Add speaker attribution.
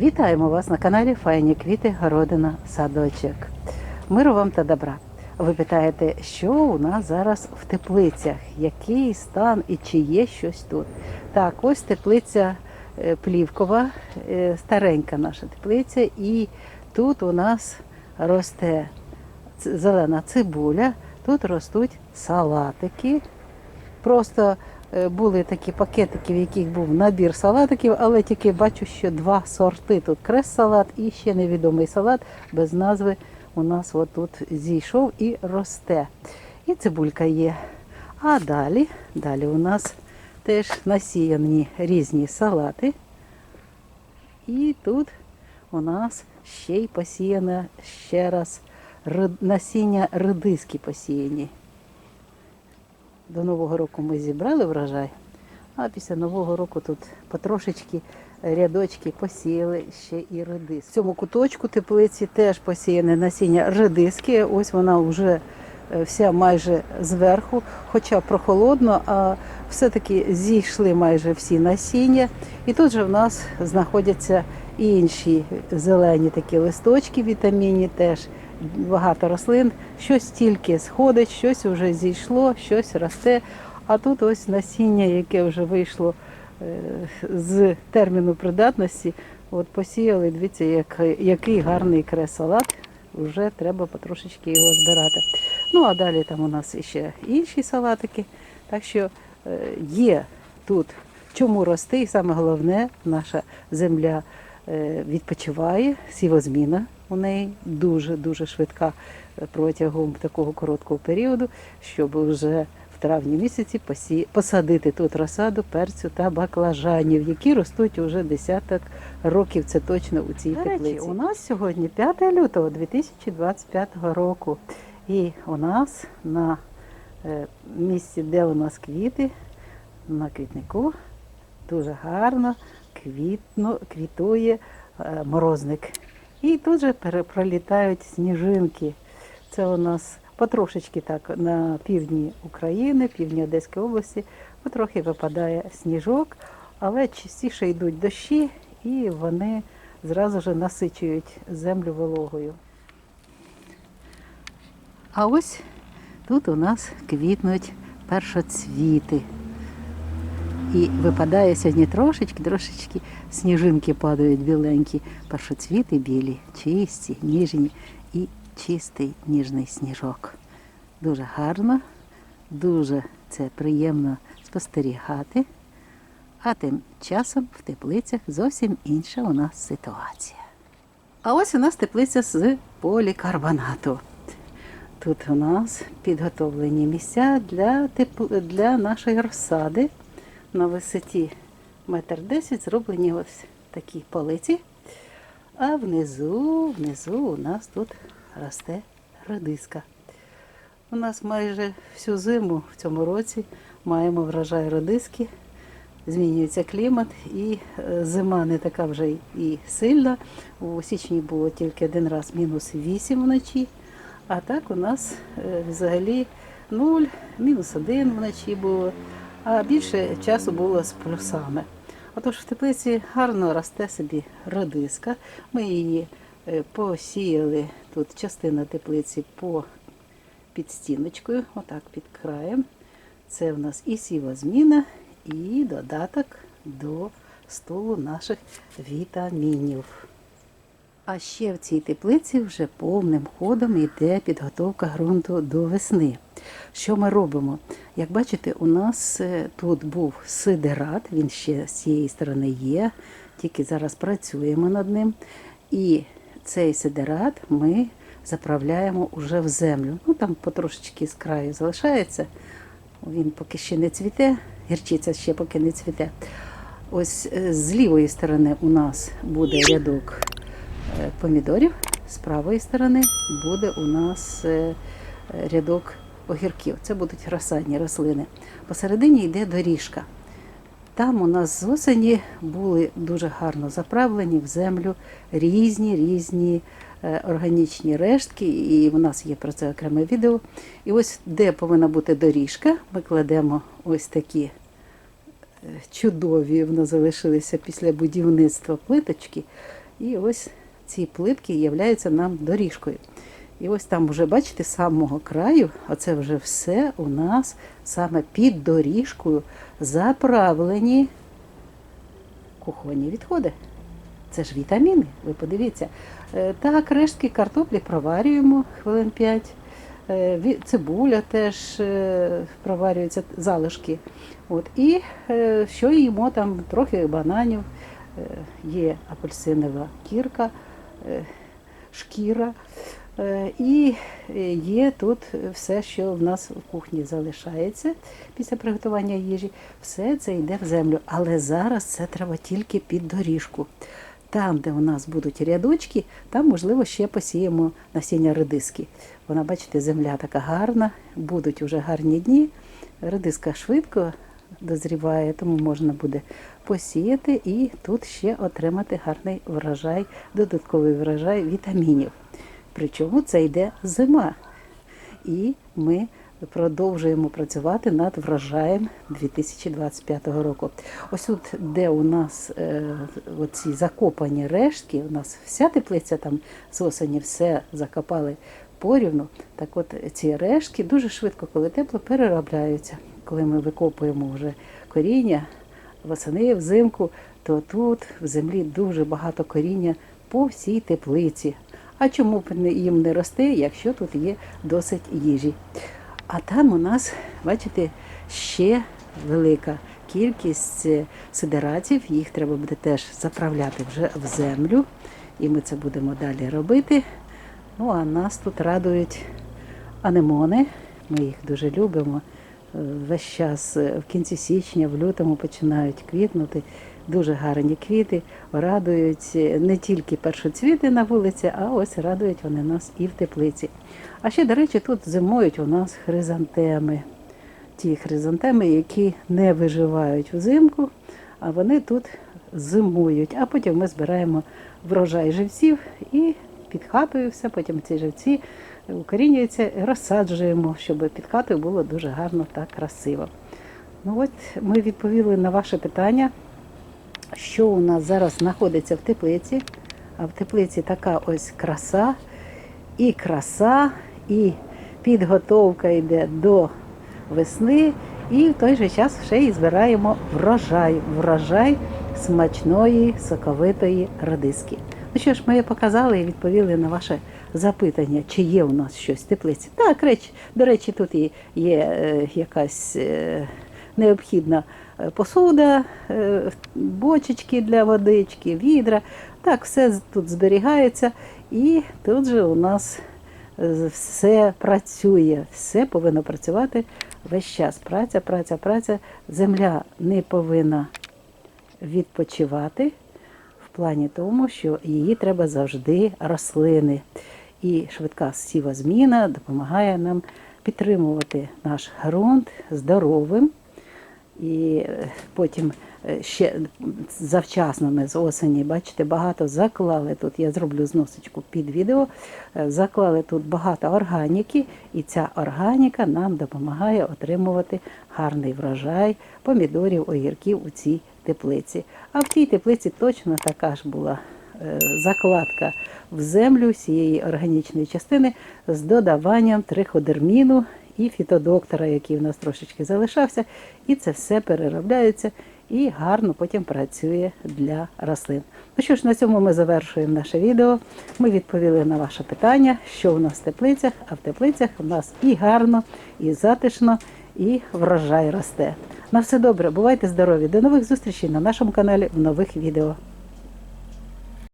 Speaker 1: Вітаємо вас на каналі Файні квіти, городина, садочок. Миру вам та добра. Ви питаєте, що у нас зараз в теплицях, який стан і чи є щось тут? Так, ось теплиця е, плівкова, е, старенька наша теплиця, і тут у нас росте зелена цибуля, тут ростуть салатики. Просто були такі пакетики, в яких був набір салатиків, але тільки бачу, що два сорти. Тут крес-салат і ще невідомий салат без назви у нас отут зійшов і росте. І цибулька є. А далі, далі у нас теж насіяні різні салати. І тут у нас ще й посіяне ще раз насіння редиски посіяні. До Нового року ми зібрали врожай, а після Нового року тут потрошечки рядочки посіяли ще і редис. В цьому куточку теплиці теж посіяне насіння редиски. Ось вона вже е, вся майже зверху, хоча прохолодно, а все-таки зійшли майже всі насіння. І тут же в нас знаходяться інші зелені такі листочки вітамінні теж багато рослин, щось тільки сходить, щось вже зійшло, щось росте. А тут ось насіння, яке вже вийшло е, з терміну придатності, от посіяли, дивіться, як, який гарний кресалат. Вже треба потрошечки його збирати. Ну а далі там у нас ще інші салатики. Так що е, є тут чому рости, і саме головне, наша земля е, відпочиває, сівозміна у неї дуже-дуже швидка е, протягом такого короткого періоду, щоб вже в травні місяці посі- посадити тут розсаду перцю та баклажанів, які ростуть уже десяток років. Це точно у цій теплиці. У нас сьогодні 5 лютого 2025 року. І у нас на е, місці, де у нас квіти, на квітнику дуже гарно квітно, квітує е, морозник. І тут же пролітають сніжинки. Це у нас потрошечки так на півдні України, півдні Одеської області, потрохи випадає сніжок, але частіше йдуть дощі і вони зразу ж насичують землю вологою. А ось тут у нас квітнуть першоцвіти. І випадає сьогодні трошечки, трошечки сніжинки падають біленькі, першоцвіти білі, чисті, ніжні і чистий ніжний сніжок. Дуже гарно, дуже це приємно спостерігати. А тим часом в теплицях зовсім інша у нас ситуація. А ось у нас теплиця з полікарбонату. Тут у нас підготовлені місця для, тепл- для нашої розсади на висоті метр десять зроблені ось такі полиці. А внизу, внизу у нас тут росте редиска. У нас майже всю зиму в цьому році маємо врожай редиски. Змінюється клімат, і е, зима не така вже і сильна. У січні було тільки один раз мінус 8 вночі. А так у нас е, взагалі 0, мінус 1 вночі було, а більше часу було з плюсами. Отож в теплиці гарно росте собі редиска. Ми її е, посіяли тут частина теплиці по під стіночкою, отак під краєм. Це в нас і сівозміна, і додаток до столу наших вітамінів. А ще в цій теплиці вже повним ходом йде підготовка ґрунту до весни. Що ми робимо? Як бачите, у нас е, тут був сидерат, він ще з цієї сторони є, тільки зараз працюємо над ним. І цей сидерат ми заправляємо уже в землю. Ну там потрошечки з краю залишається. Він поки ще не цвіте, гірчиця ще поки не цвіте. Ось е, з лівої сторони у нас буде рядок е, помідорів, з правої сторони буде у нас рядок огірків. Це будуть розсадні рослини. Посередині йде доріжка. Там у нас з осені були дуже гарно заправлені в землю різні різні е, органічні рештки, і в нас є про це окреме відео. І ось де повинна бути доріжка, ми кладемо ось такі е, чудові, в залишилися після будівництва плиточки. І ось ці плитки являються нам доріжкою. І ось там вже, бачите, з самого краю, оце вже все у нас саме під доріжкою заправлені кухонні відходи. Це ж вітаміни, ви подивіться. Е, Так, рештки картоплі проварюємо хвилин 5. Цибуля теж е, проварюється, залишки. От. І е, що їмо там трохи бананів, е, є апельсинова кірка, е, шкіра. Е, І е, є тут все, що в нас в кухні залишається після приготування їжі. Все це йде в землю. Але зараз це треба тільки під доріжку. Там, де у нас будуть рядочки, там, можливо, ще посіємо насіння редиски. Вона, бачите, земля така гарна, будуть уже гарні дні. Редиска швидко дозріває, тому можна буде посіяти і тут ще отримати гарний врожай, додатковий врожай вітамінів. Причому це йде зима. І ми продовжуємо працювати над врожаєм 2025 року. Ось тут, де у нас е, оці закопані рештки, у нас вся теплиця там з осені все закопали порівну. Так от ці рештки дуже швидко, коли тепло, переробляються. Коли ми викопуємо вже коріння восени, взимку, то тут в землі дуже багато коріння по всій теплиці. А чому б їм не рости, якщо тут є досить їжі? А там у нас, бачите, ще велика кількість е, сидератів. Їх треба буде теж заправляти вже в землю. І ми це будемо далі робити. Ну, а нас тут радують анемони. Ми їх дуже любимо. Весь час е, в кінці січня, в лютому починають квітнути. Дуже гарні квіти, радують е, не тільки першоцвіти на вулиці, а ось радують вони нас і в теплиці. А ще, до речі, тут зимують у нас хризантеми. Ті хризантеми, які не виживають взимку, а вони тут зимують. А потім ми збираємо врожай живців і під хатою все, потім ці живці укорінюються і розсаджуємо, щоб під хатою було дуже гарно та красиво. Ну от ми відповіли на ваше питання, що у нас зараз знаходиться в теплиці. А в теплиці така ось краса, і краса, і підготовка йде до весни, і в той же час ще й збираємо врожай, врожай смачної соковитої радиски. Ну що ж, ми показали і відповіли на ваше запитання, чи є у нас щось в теплиці. Так, реч, до речі, тут і є е, якась е, необхідна е, посуда, бочечки для водички, відра. Так, все тут зберігається, і тут же у нас все працює, все повинно працювати весь час. Праця, праця, праця. Земля не повинна відпочивати в плані тому, що її треба завжди рослини. І швидка сіва зміна допомагає нам підтримувати наш ґрунт здоровим. І е, потім е, ще завчасно ми з осені, бачите, багато заклали тут. Я зроблю зносочку під відео. е, Заклали тут багато органіки, і ця органіка нам допомагає отримувати гарний врожай помідорів, огірків у цій теплиці. А в тій теплиці точно така ж була закладка в землю цієї органічної частини з додаванням триходерміну і фітодоктора, який в нас трошечки залишався, і це все переробляється і гарно потім працює для рослин. Ну що ж, на цьому ми завершуємо наше відео. Ми відповіли на ваше питання, що у нас в теплицях, а в теплицях у нас і гарно, і затишно, і врожай росте. На все добре, бувайте здорові! До нових зустрічей на нашому каналі в нових відео.